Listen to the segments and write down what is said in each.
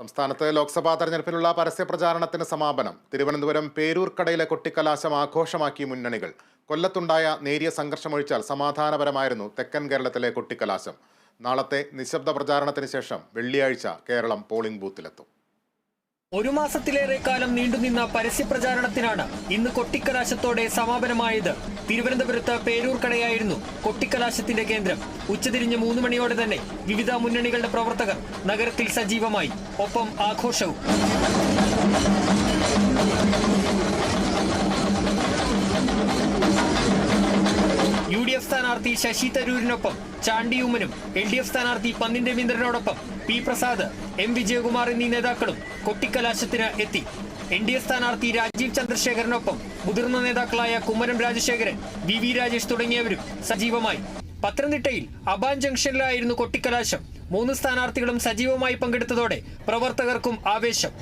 സംസ്ഥാനത്ത് ലോക്സഭാ തെരഞ്ഞെടുപ്പിനുള്ള പരസ്യ പ്രചാരണത്തിന് സമാപനം. തിരുവനന്തപുരം പേരൂർക്കടയിലെ കൊട്ടിക്കലാശം ആഘോഷമാക്കി മുന്നണികൾ. കൊല്ലത്തുണ്ടായ നേരിയ സംഘർഷമൊഴിച്ചാൽ സമാധാനപരമായിരുന്നു തെക്കൻ കേരളത്തിലെ കൊട്ടിക്കലാശം. നാളത്തെ നിശബ്ദ പ്രചാരണത്തിന് ശേഷം വെള്ളിയാഴ്ച കേരളം പോളിംഗ് ബൂത്തിലെത്തും. ഒരു മാസത്തിലേറെ കാലം നീണ്ടുനിന്ന പരസ്യപ്രചാരണത്തിനാണ് ഇന്ന് കൊട്ടിക്കലാശത്തോടെ സമാപനമായത്. തിരുവനന്തപുരത്ത് പേരൂർക്കടയായിരുന്നു കൊട്ടിക്കലാശത്തിന്റെ കേന്ദ്രം. ഉച്ചതിരിഞ്ഞ് മൂന്ന് മണിയോടെ തന്നെ വിവിധ മുന്നണികളുടെ പ്രവർത്തകർ നഗരത്തിൽ സജീവമായി. ഒപ്പം ആഘോഷവും. എഫ് സ്ഥാനാർത്ഥി ശശി തരൂരിനൊപ്പം ചാണ്ടിയുമ്മനും എൽ ഡി എഫ് സ്ഥാനാർത്ഥി പന്നിൻ രവീന്ദ്രനോടൊപ്പം പി പ്രസാദ് എം വിജയകുമാർ എന്നീ നേതാക്കളും കൊട്ടിക്കലാശത്തിന് എത്തി. എൻ ഡി എ സ്ഥാനാർത്ഥി രാജീവ് ചന്ദ്രശേഖരനൊപ്പം മുതിർന്ന നേതാക്കളായ കുമ്മനം രാജശേഖരൻ വി വി രാജേഷ് തുടങ്ങിയവരും സജീവമായി. പത്തനംതിട്ടയിൽ അബാൻ ജംഗ്ഷനിലായിരുന്നു കൊട്ടിക്കലാശം. മൂന്ന് സ്ഥാനാർത്ഥികളും സജീവമായി പങ്കെടുത്തതോടെ പ്രവർത്തകർക്കും ആവേശം.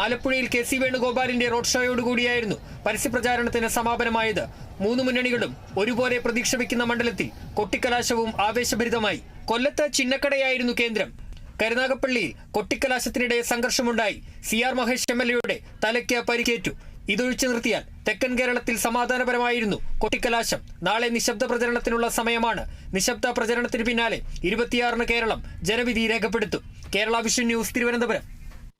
ആലപ്പുഴയിൽ കെ സി വേണുഗോപാലിന്റെ റോഡ് ഷോയോടുകൂടിയായിരുന്നു പരസ്യപ്രചാരണത്തിന് സമാപനമായത്. മൂന്ന് മുന്നണികളും ഒരുപോലെ പ്രതീക്ഷ വയ്ക്കുന്ന മണ്ഡലത്തിൽ കൊട്ടിക്കലാശവും ആവേശഭരിതമായി. കൊല്ലത്ത് ചിന്നക്കടയായിരുന്നു കേന്ദ്രം. കരുനാഗപ്പള്ളിയിൽ കൊട്ടിക്കലാശത്തിനിടെ സംഘർഷമുണ്ടായി. C R Mahesh M L എയുടെ തലയ്ക്ക് പരിക്കേറ്റു. ഇതൊഴിച്ചു നിർത്തിയാൽ തെക്കൻ കേരളത്തിൽ സമാധാനപരമായിരുന്നു കൊട്ടിക്കലാശം. നാളെ നിശബ്ദ പ്രചരണത്തിനുള്ള സമയമാണ്. നിശബ്ദ പ്രചരണത്തിന് പിന്നാലെ ഇരുപത്തിയാറിന് കേരളം ജനവിധി രേഖപ്പെടുത്തും. Kerala vision news Thiruvananthapuram.